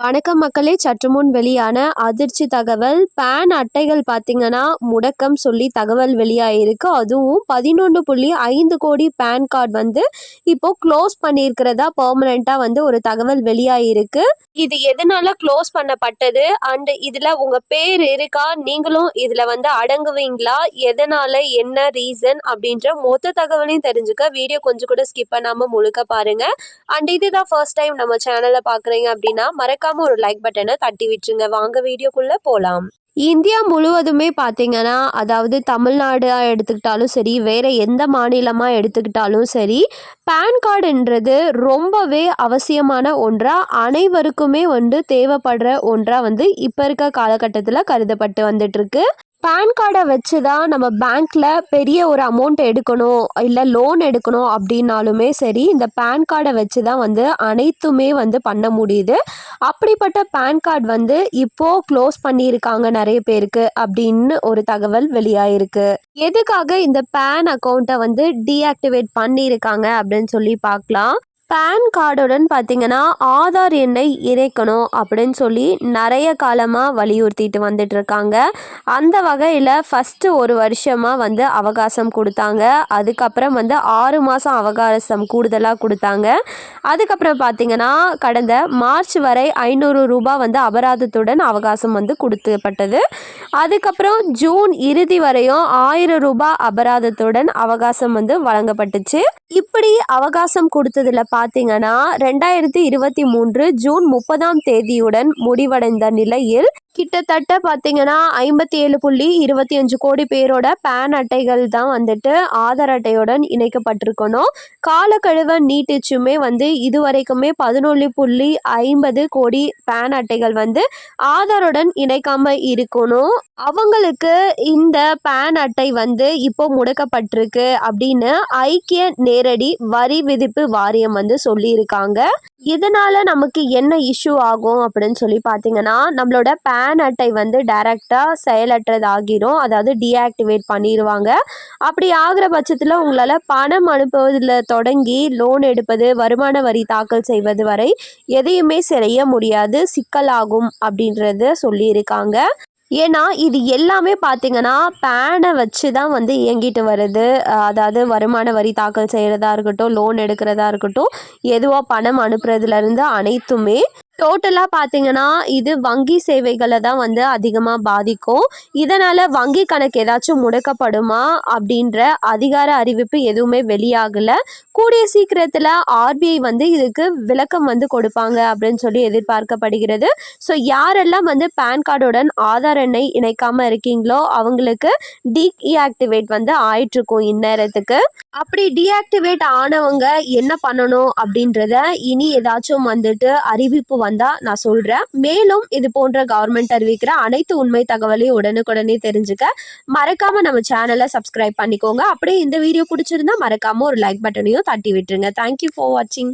வணக்கம் மக்களே. சற்று முன் வெளியான அதிர்ச்சி தகவல். பேன் அட்டைகள் பார்த்தீங்கன்னா முடக்கம் சொல்லி தகவல் வெளியாகிருக்கு அதுவும் பதினொன்று புள்ளி ஐந்து கோடி பேன் கார்டு வந்து இப்போ க்ளோஸ் பண்ணியிருக்கிறதா பர்மனெண்ட்டாக வந்து ஒரு தகவல் வெளியாகிருக்கு இது எதனால க்ளோஸ் பண்ணப்பட்டது? அண்ட் இதில் உங்கள் பேர் இருக்கா? நீங்களும் இதில் வந்து அடங்குவீங்களா? எதனால? என்ன ரீசன் அப்படின்ற மொத்த தகவலையும் தெரிஞ்சுக்க வீடியோ கொஞ்சம் கூட ஸ்கிப் பண்ணாமல் முழுக்க பாருங்கள் அண்ட் இதுதான் ஃபர்ஸ்ட் டைம் நம்ம சேனலை பார்க்குறீங்க அப்படின்னா மறக்காம ஒரு லைக் பட்டனை தட்டி விட்டுருங்க. வாங்க வீடியோக்குள்ள போகலாம் இந்தியா முழுவதுமே பார்த்தீங்கன்னா அதாவது தமிழ்நாடாக எடுத்துக்கிட்டாலும் சரி வேறு எந்த மாநிலமாக எடுத்துக்கிட்டாலும் சரி பேன் கார்டுன்றது ரொம்பவே அவசியமான ஒன்றாக அனைவருக்குமே வந்து தேவைப்படுற ஒன்றாக வந்து இப்போ இருக்க காலகட்டத்தில் கருதப்பட்டு வந்துட்டுருக்கு. பேன் கார்டை வச்சு தான் நம்ம பேங்க்கில் பெரிய ஒரு அமௌண்ட் எடுக்கணும் இல்லை லோன் எடுக்கணும் அப்படின்னாலுமே சரி இந்த பேன் கார்டை வச்சு தான் வந்து அனைத்துமே வந்து பண்ண முடியுது. அப்படிப்பட்ட பேன் கார்டு வந்து இப்போது க்ளோஸ் பண்ணியிருக்காங்க நிறைய பேருக்கு அப்படின்னு ஒரு தகவல் வெளியாயிருக்கு. எதுக்காக இந்த பேன் அக்கௌண்ட்டை வந்து டீஆக்டிவேட் பண்ணியிருக்காங்க அப்படின்னு சொல்லி பார்க்கலாம். பேன் கார்டுடன் பார்த்தீங்கன்னா ஆதார் எண்ணை இணைக்கணும் அப்படின்னு சொல்லி நிறைய காலமாக வலியுறுத்திட்டு வந்துட்டுருக்காங்க. அந்த வகையில் ஃபஸ்ட்டு ஒரு வருஷமாக வந்து அவகாசம் கொடுத்தாங்க. அதுக்கப்புறம் வந்து ஆறு மாதம் அவகாசம் கூடுதலாக கொடுத்தாங்க. அதுக்கப்புறம் பார்த்தீங்கன்னா கடந்த மார்ச் வரை ஐநூறு ரூபாய் வந்து அபராதத்துடன் அவகாசம் வந்து கொடுக்கப்பட்டது. அதுக்கப்புறம் ஜூன் இறுதி வரையும் ஆயிரம் ரூபாய் அபராதத்துடன் அவகாசம் வந்து வழங்கப்பட்டுச்சு. இப்படி அவகாசம் கொடுத்ததில் பார்த்தீங்கன்னா ரெண்டாயிரத்தி இருபத்தி மூன்று ஜூன் முப்பதாம் தேதியுடன் முடிவடைந்த நிலையில் கிட்டத்தட்ட பார்த்தீங்கன்னா ஐம்பத்தி ஏழு புள்ளி இருபத்தி அஞ்சு கோடி பேரோட பேன் அட்டைகள் தான் வந்துட்டு ஆதார் அட்டையுடன் இணைக்கப்பட்டிருக்கணும். காலக்கழுவை நீட்டிச்சுமே வந்து இதுவரைக்குமே பதினொன்று புள்ளி ஐம்பது கோடி பேன் அட்டைகள் வந்து ஆதாருடன் இணைக்காம இருக்கணும். அவங்களுக்கு இந்த பேன் அட்டை வந்து இப்போ முடக்கப்பட்டிருக்கு அப்படின்னு ஐக்கிய நேரடி வரி விதிப்பு வாரியம் வந்து சொல்லியிருக்காங்க. இதனால நமக்கு என்ன இஷ்யூ ஆகும் அப்படின்னு சொல்லி பார்த்தீங்கன்னா நம்மளோட பேன் அட்டை வந்து டைரெக்டாக செயலற்றதாகிரும். அதாவது டீஆக்டிவேட் பண்ணிடுவாங்க அப்படி ஆகிற பட்சத்தில் உங்களால் பணம் அனுப்புவதில் தொடங்கி லோன் எடுப்பது வருமான வரி தாக்கல் செய்வது வரை எதையுமே செய்ய முடியாது. சிக்கலாகும் அப்படின்றத சொல்லியிருக்காங்க. ஏன்னா இது எல்லாமே பார்த்திங்கன்னா பேனை வச்சு தான் வந்து இயங்கிட்டு வருது. அதாவது வருமான வரி தாக்கல் செய்கிறதா இருக்கட்டும் லோன் எடுக்கிறதா இருக்கட்டும் எதுவாக பணம் அனுப்புறதுலேருந்து அனைத்துமே டோட்டலாக பார்த்தீங்கன்னா இது வங்கி சேவைகளை தான் வந்து அதிகமாக பாதிக்கும். இதனால் வங்கி கணக்கு ஏதாச்சும் முடக்கப்படுமா அப்படின்ற அதிகார அறிவிப்பு எதுவுமே வெளியாகலை. கூடிய சீக்கிரத்தில் ஆர்பிஐ வந்து இதுக்கு விளக்கம் வந்து கொடுப்பாங்க அப்படின்னு சொல்லி எதிர்பார்க்கப்படுகிறது. ஸோ யாரெல்லாம் வந்து பேன் கார்டுடன் ஆதார் எண்ணை இணைக்காமல் இருக்கீங்களோ அவங்களுக்கு டீஆக்டிவேட் வந்து ஆயிட்டிருக்கும் இந்நேரத்துக்கு. அப்படி டீஆக்டிவேட் ஆனவங்க என்ன பண்ணணும் அப்படின்றத இனி ஏதாச்சும் வந்துட்டு அறிவிப்பு தான் நான் சொல்கிறேன் மேலும் இது போன்ற கவர்மெண்ட் அறிவிக்கிற அனைத்து உண்மை தகவலையும் உடனுக்குடனே தெரிஞ்சுக்க மறக்காமல் நம்ம சேனலை சப்ஸ்கிரைப் பண்ணிக்கோங்க. அப்படியே இந்த வீடியோ பிடிச்சிருந்தா மறக்காமல் ஒரு லைக் பட்டனையும் தட்டி விட்டுருங்க. தேங்க்யூ ஃபார் வாட்சிங்